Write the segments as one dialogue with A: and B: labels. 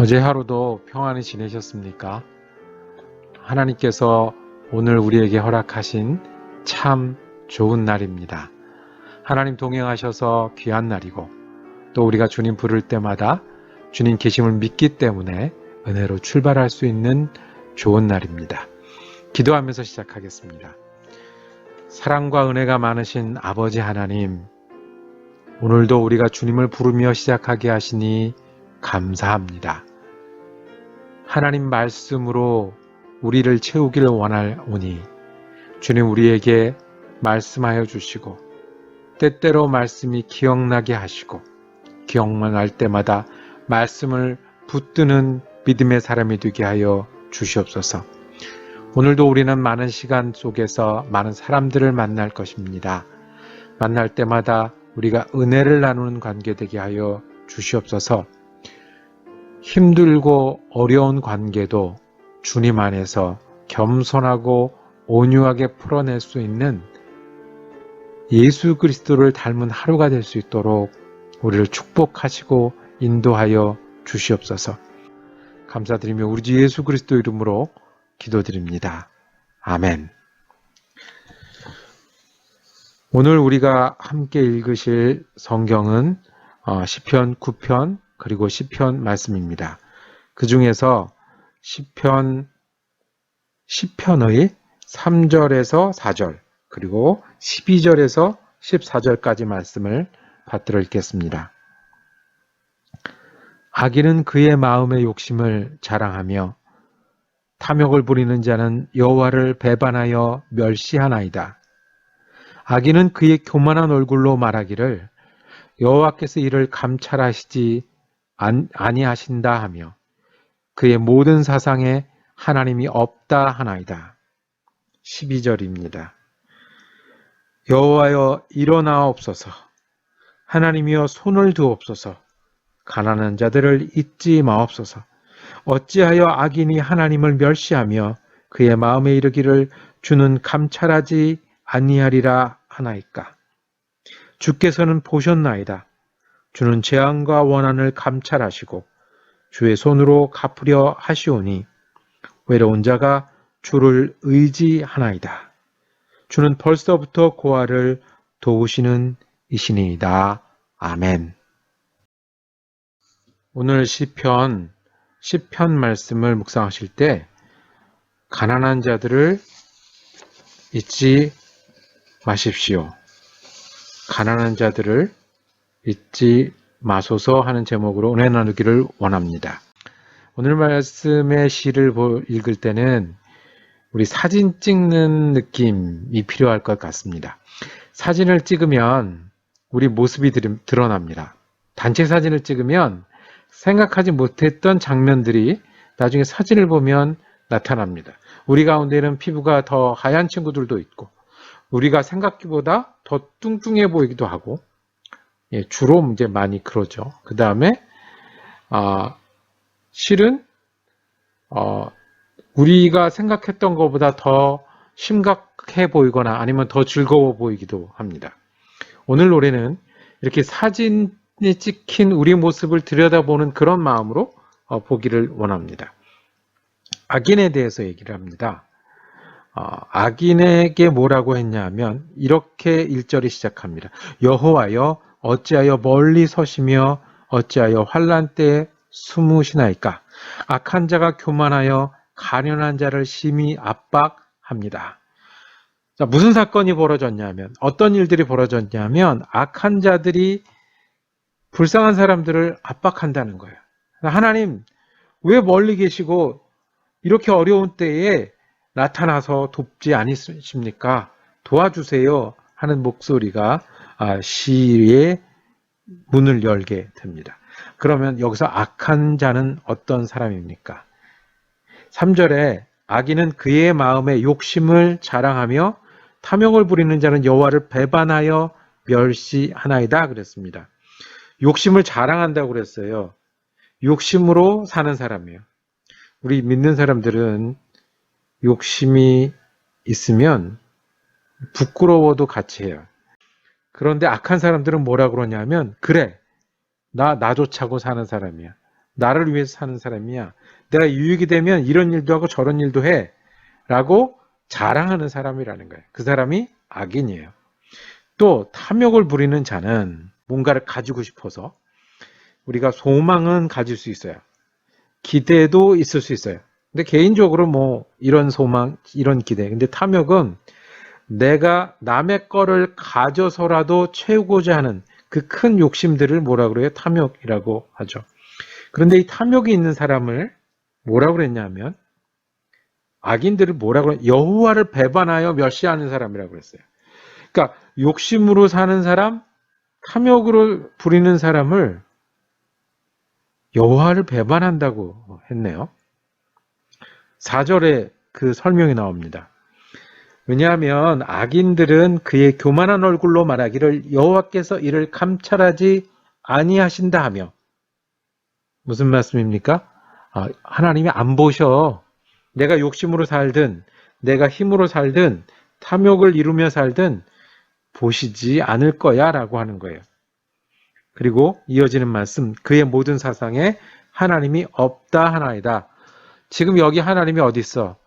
A: 어제 하루도 평안히 지내셨습니까? 하나님께서 오늘 우리에게 허락하신 참 좋은 날입니다. 하나님 동행하셔서 귀한 날이고 또 우리가 주님 부를 때마다 주님 계심을 믿기 때문에 은혜로 출발할 수 있는 좋은 날입니다. 기도하면서 시작하겠습니다. 사랑과 은혜가 많으신 아버지 하나님, 오늘도 우리가 주님을 부르며 시작하게 하시니 감사합니다. 하나님 말씀으로 우리를 채우기를 원하오니 주님 우리에게 말씀하여 주시고 때때로 말씀이 기억나게 하시고 기억만 할 때마다 말씀을 붙드는 믿음의 사람이 되게 하여 주시옵소서. 오늘도 우리는 많은 시간 속에서 많은 사람들을 만날 것입니다. 만날 때마다 우리가 은혜를 나누는 관계 되게 하여 주시옵소서. 힘들고 어려운 관계도 주님 안에서 겸손하고 온유하게 풀어낼 수 있는 예수 그리스도를 닮은 하루가 될 수 있도록 우리를 축복하시고 인도하여 주시옵소서. 감사드리며 우리 주 예수 그리스도 이름으로 기도드립니다. 아멘. 오늘 우리가 함께 읽으실 성경은 어, 시편 9편 그리고 시편 말씀입니다. 그 중에서 시편 10편의 3절에서 4절 그리고 12절에서 14절까지 말씀을 받들어 읽겠습니다. 악인은 그의 마음의 욕심을 자랑하며 탐욕을 부리는 자는 여호와를 배반하여 멸시하나이다. 악인은 그의 교만한 얼굴로 말하기를 여호와께서 이를 감찰하시지 아니하신다 하며 그의 모든 사상에 하나님이 없다 하나이다. 12절입니다. 여호와여 일어나옵소서. 하나님이여 손을 두옵소서. 가난한 자들을 잊지 마옵소서. 어찌하여 악인이 하나님을 멸시하며 그의 마음에 이르기를 주는 감찰하지 아니하리라 하나이까? 주께서는 보셨나이다 주는 재앙과 원한을 감찰하시고 주의 손으로 갚으려 하시오니 외로운 자가 주를 의지하나이다. 주는 벌써부터 고아를 도우시는 이신이다. 아멘. 오늘 시편 10편 말씀을 묵상하실 때 가난한 자들을 잊지 마십시오. 가난한 자들을 잊지 마소서 하는 제목으로 은혜 나누기를 원합니다. 오늘 말씀의 시를 읽을 때는 우리 사진 찍는 느낌이 필요할 것 같습니다. 사진을 찍으면 우리 모습이 드러납니다. 단체 사진을 찍으면 생각하지 못했던 장면들이 나중에 사진을 보면 나타납니다. 우리 가운데는 피부가 더 하얀 친구들도 있고 우리가 생각보다 더 뚱뚱해 보이기도 하고 예, 주로 이제 많이 그러죠. 그 다음에 아, 실은 어, 우리가 생각했던 것보다 더 심각해 보이거나 아니면 더 즐거워 보이기도 합니다. 오늘 노래는 이렇게 사진이 찍힌 우리 모습을 들여다보는 그런 마음으로 어, 보기를 원합니다. 악인에 대해서 얘기를 합니다. 어, 악인에게 뭐라고 했냐면 이렇게 1절이 시작합니다. 여호와여 어찌하여 멀리 서시며 어찌하여 환란 때에 숨으시나이까 악한 자가 교만하여 가련한 자를 심히 압박합니다. 자, 무슨 사건이 벌어졌냐면 어떤 일들이 벌어졌냐면 악한 자들이 불쌍한 사람들을 압박한다는 거예요. 하나님 왜 멀리 계시고 이렇게 어려운 때에 나타나서 돕지 않으십니까? 도와주세요 하는 목소리가 아, 시의 문을 열게 됩니다. 그러면 여기서 악한 자는 어떤 사람입니까? 3절에 악인은 그의 마음에 욕심을 자랑하며 탐욕을 부리는 자는 여호와를 배반하여 멸시하나이다 그랬습니다. 욕심을 자랑한다고 그랬어요. 욕심으로 사는 사람이에요. 우리 믿는 사람들은 욕심이 있으면 부끄러워도 같이 해요. 그런데 악한 사람들은 뭐라 그러냐면 그래 나 나조차고 사는 사람이야. 나를 위해서 사는 사람이야. 내가 유익이 되면 이런 일도 하고 저런 일도 해. 라고 자랑하는 사람이라는 거예요. 그 사람이 악인이에요. 또 탐욕을 부리는 자는 뭔가를 가지고 싶어서 우리가 소망은 가질 수 있어요. 기대도 있을 수 있어요. 근데 개인적으로 뭐 이런 소망, 이런 기대. 근데 탐욕은 내가 남의 거를 가져서라도 채우고자 하는 그 큰 욕심들을 뭐라 그래요? 탐욕이라고 하죠. 그런데 이 탐욕이 있는 사람을 뭐라 그랬냐면 악인들을 뭐라 그래? 여호와를 배반하여 멸시하는 사람이라고 그랬어요. 그러니까 욕심으로 사는 사람, 탐욕으로 부리는 사람을 여호와를 배반한다고 했네요. 4절에 그 설명이 나옵니다. 왜냐하면 악인들은 그의 교만한 얼굴로 말하기를 여호와께서 이를 감찰하지 아니하신다 하며 무슨 말씀입니까? 아, 하나님이 안 보셔. 내가 욕심으로 살든 내가 힘으로 살든 탐욕을 이루며 살든 보시지 않을 거야 라고 하는 거예요. 그리고 이어지는 말씀 그의 모든 사상에 하나님이 없다 하나이다. 지금 여기 하나님이 어디 있어?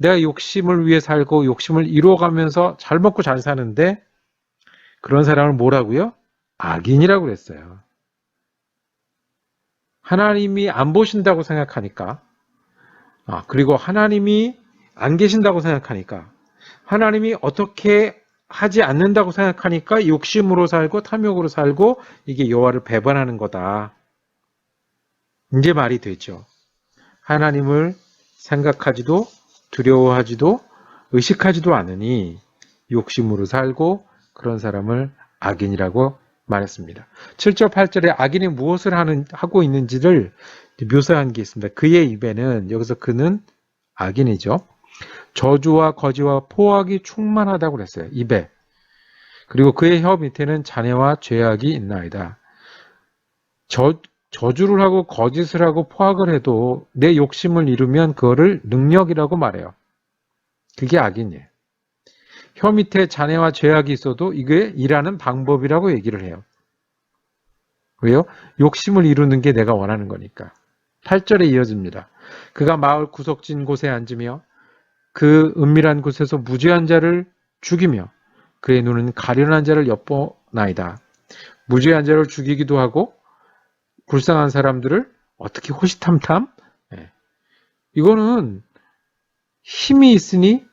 A: 내가 욕심을 위해 살고 욕심을 이루어가면서 잘 먹고 잘 사는데 그런 사람을 뭐라고요? 악인이라고 그랬어요. 하나님이 안 보신다고 생각하니까 아, 그리고 하나님이 안 계신다고 생각하니까 하나님이 어떻게 하지 않는다고 생각하니까 욕심으로 살고 탐욕으로 살고 이게 여호와를 배반하는 거다. 이제 말이 되죠. 하나님을 생각하지도 두려워하지도 의식하지도 않으니 욕심으로 살고 그런 사람을 악인이라고 말했습니다. 7절 8절에 악인이 무엇을 하는, 하고 있는지를 묘사한 게 있습니다. 그의 입에는 여기서 그는 악인이죠. 저주와 거지와 포악이 충만하다고 그랬어요. 입에. 그리고 그의 혀 밑에는 잔해와 죄악이 있나이다. 저, 저주를 하고 거짓을 하고 포악을 해도 내 욕심을 이루면 그거를 능력이라고 말해요. 그게 악인이에요. 혀 밑에 잔해와 죄악이 있어도 이게 일하는 방법이라고 얘기를 해요. 왜요? 욕심을 이루는 게 내가 원하는 거니까. 8절에 이어집니다. 그가 마을 구석진 곳에 앉으며 그 은밀한 곳에서 무죄한 자를 죽이며 그의 눈은 가련한 자를 엿보나이다. 무죄한 자를 죽이기도 하고 불쌍한 사람들을 어떻게 호시탐탐? 예. 이거는 힘이 있으니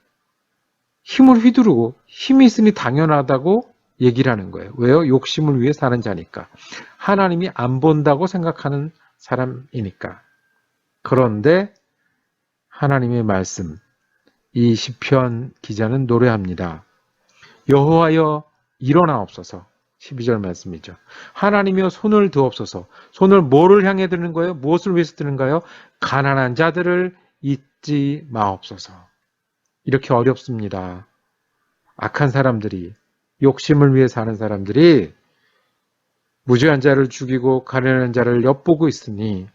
A: 힘을 휘두르고 힘이 있으니 당연하다고 얘기를 하는 거예요. 왜요? 욕심을 위해 사는 자니까. 하나님이 안 본다고 생각하는 사람이니까. 그런데 하나님의 말씀, 이 시편 기자는 노래합니다. 여호와여 일어나옵소서. 12절 말씀이죠. 하나님이여 손을 드옵소서. 손을 뭐를 향해 드는 거예요? 무엇을 위해서 드는가요? 가난한 자들을 잊지 마옵소서. 이렇게 어렵습니다. 악한 사람들이 욕심을 위해 사는 사람들이 무죄한 자를 죽이고 가난한 자를 엿보고 있으니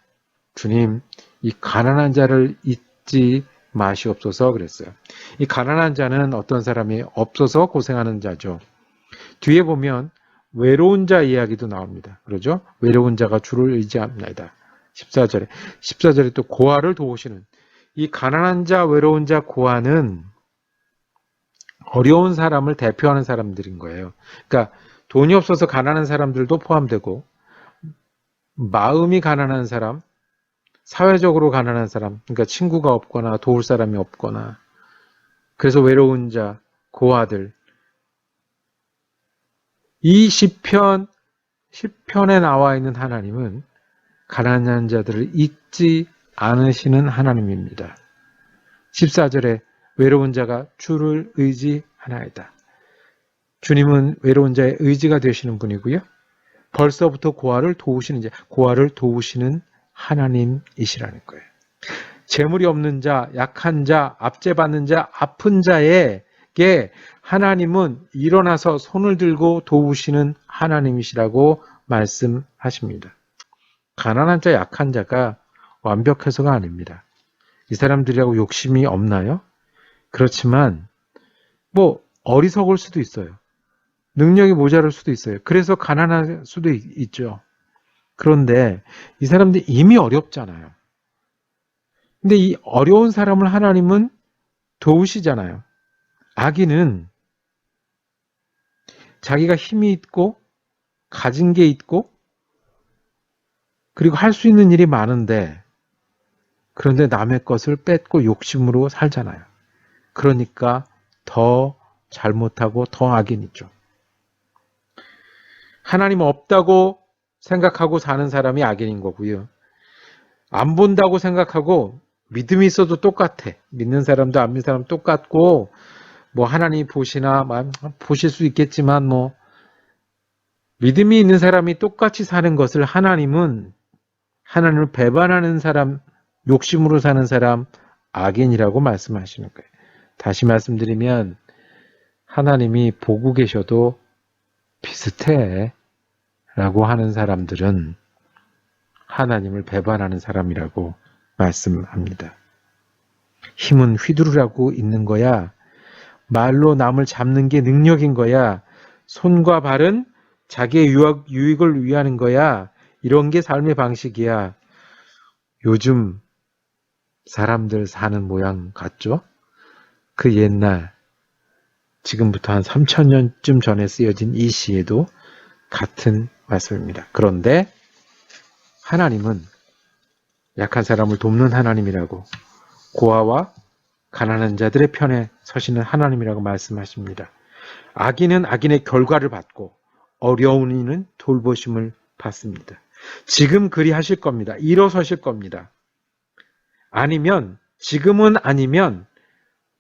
A: 주님 이 가난한 자를 잊지 마시옵소서 그랬어요. 이 가난한 자는 어떤 사람이 없어서 고생하는 자죠. 뒤에 보면 외로운 자 이야기도 나옵니다. 그러죠? 외로운 자가 주를 의지합니다. 14절에. 14절에 또 고아를 도우시는 이 가난한 자, 외로운 자, 고아는 어려운 사람을 대표하는 사람들인 거예요. 그러니까 돈이 없어서 가난한 사람들도 포함되고 마음이 가난한 사람, 사회적으로 가난한 사람, 그러니까 친구가 없거나 도울 사람이 없거나 그래서 외로운 자, 고아들 이 시편 10편에 나와 있는 하나님은 가난한 자들을 잊지 않으시는 하나님입니다. 14절에 외로운 자가 주를 의지하나이다. 주님은 외로운 자의 의지가 되시는 분이고요. 벌써부터 고아를 도우시는 자, 고아를 도우시는 하나님이시라는 거예요. 재물이 없는 자, 약한 자, 압제받는 자, 아픈 자에 게 하나님은 일어나서 손을 들고 도우시는 하나님이시라고 말씀하십니다. 가난한 자, 약한 자가 완벽해서가 아닙니다. 이 사람들이라고 욕심이 없나요? 그렇지만 뭐 어리석을 수도 있어요. 능력이 모자랄 수도 있어요. 그래서 가난할 수도 있, 죠 그런데 이 사람들이 이미 어렵잖아요. 근데 이 어려운 사람을 하나님은 도우시잖아요. 아기는 자기가 힘이 있고 가진 게 있고 그리고 할 수 있는 일이 많은데 그런데 남의 것을 뺏고 욕심으로 살잖아요. 그러니까 더 잘못하고 더 악인이죠. 하나님 없다고 생각하고 사는 사람이 악인인 거고요. 안 본다고 생각하고 믿음이 있어도 똑같아. 믿는 사람도 안 믿는 사람 똑같고 뭐 하나님 보시나 뭐 보실 수 있겠지만 뭐 믿음이 있는 사람이 똑같이 사는 것을 하나님은 하나님을 배반하는 사람, 욕심으로 사는 사람 악인이라고 말씀하시는 거예요. 다시 말씀드리면 하나님이 보고 계셔도 비슷해 라고 하는 사람들은 하나님을 배반하는 사람이라고 말씀합니다. 힘은 휘두르라고 있는 거야. 말로 남을 잡는 게 능력인 거야. 손과 발은 자기의 유익, 유익을 위하는 거야. 이런 게 삶의 방식이야. 요즘 사람들 사는 모양 같죠? 그 옛날, 지금부터 한 3천년쯤 전에 쓰여진 이 시에도 같은 말씀입니다. 그런데 하나님은 약한 사람을 돕는 하나님이라고 고아와 가난한 자들의 편에 서시는 하나님이라고 말씀하십니다. 악인은 악인의 결과를 받고 어려운 이는 돌보심을 받습니다. 지금 그리 하실 겁니다. 일어서실 겁니다. 아니면 지금은 아니면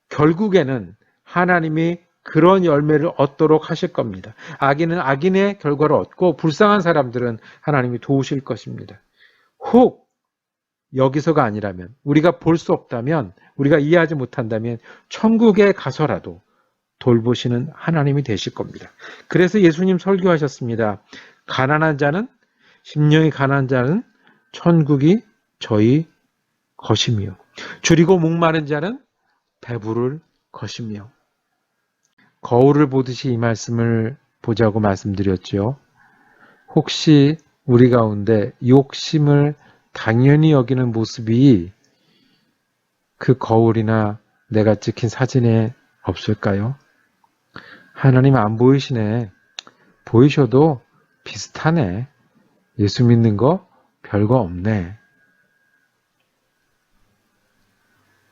A: 결국에는 하나님이 그런 열매를 얻도록 하실 겁니다. 악인은 악인의 결과를 얻고 불쌍한 사람들은 하나님이 도우실 것입니다. 혹 여기서가 아니라면 우리가 볼 수 없다면 우리가 이해하지 못한다면 천국에 가서라도 돌보시는 하나님이 되실 겁니다. 그래서 예수님 설교하셨습니다. 가난한 자는 심령이 가난한 자는 천국이 저희 것이며 줄이고 목마른 자는 배부를 것이며 거울을 보듯이 이 말씀을 보자고 말씀드렸죠. 혹시 우리 가운데 욕심을 당연히 여기는 모습이 그 거울이나 내가 찍힌 사진에 없을까요? 하나님 안 보이시네. 보이셔도 비슷하네. 예수 믿는 거 별거 없네.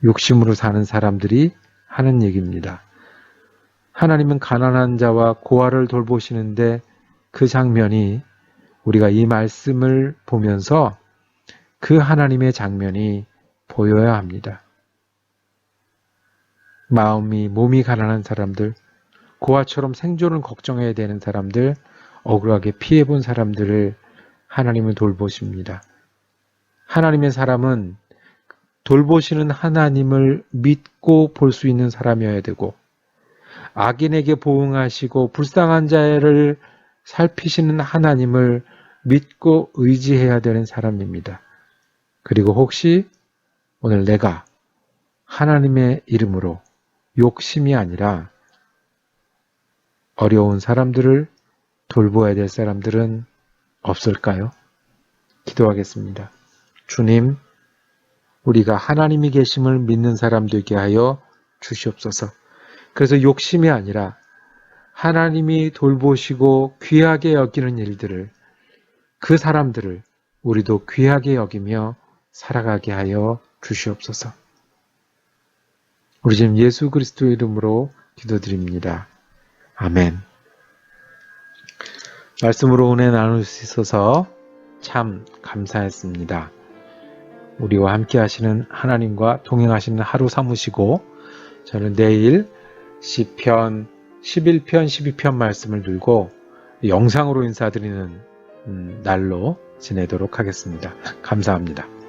A: 욕심으로 사는 사람들이 하는 얘기입니다. 하나님은 가난한 자와 고아를 돌보시는데 그 장면이 우리가 이 말씀을 보면서 그 하나님의 장면이 보여야 합니다. 마음이, 몸이 가난한 사람들, 고아처럼 생존을 걱정해야 되는 사람들, 억울하게 피해본 사람들을 하나님은 돌보십니다. 하나님의 사람은 돌보시는 하나님을 믿고 볼 수 있는 사람이어야 되고, 악인에게 보응하시고 불쌍한 자를 살피시는 하나님을 믿고 의지해야 되는 사람입니다. 그리고 혹시 오늘 내가 하나님의 이름으로 욕심이 아니라 어려운 사람들을 돌보아야 될 사람들은 없을까요? 기도하겠습니다. 주님, 우리가 하나님이 계심을 믿는 사람 되게 하여 주시옵소서. 그래서 욕심이 아니라 하나님이 돌보시고 귀하게 여기는 일들을 그 사람들을 우리도 귀하게 여기며 살아가게 하여 주시옵소서. 우리 지금 예수 그리스도 이름으로 기도드립니다. 아멘. 말씀으로 은혜 나눌 수 있어서 참 감사했습니다. 우리와 함께 하시는 하나님과 동행하시는 하루 삼으시고 저는 내일 시편 11편 12편 말씀을 들고 영상으로 인사드리는 음, 날로 지내도록 하겠습니다. 감사합니다.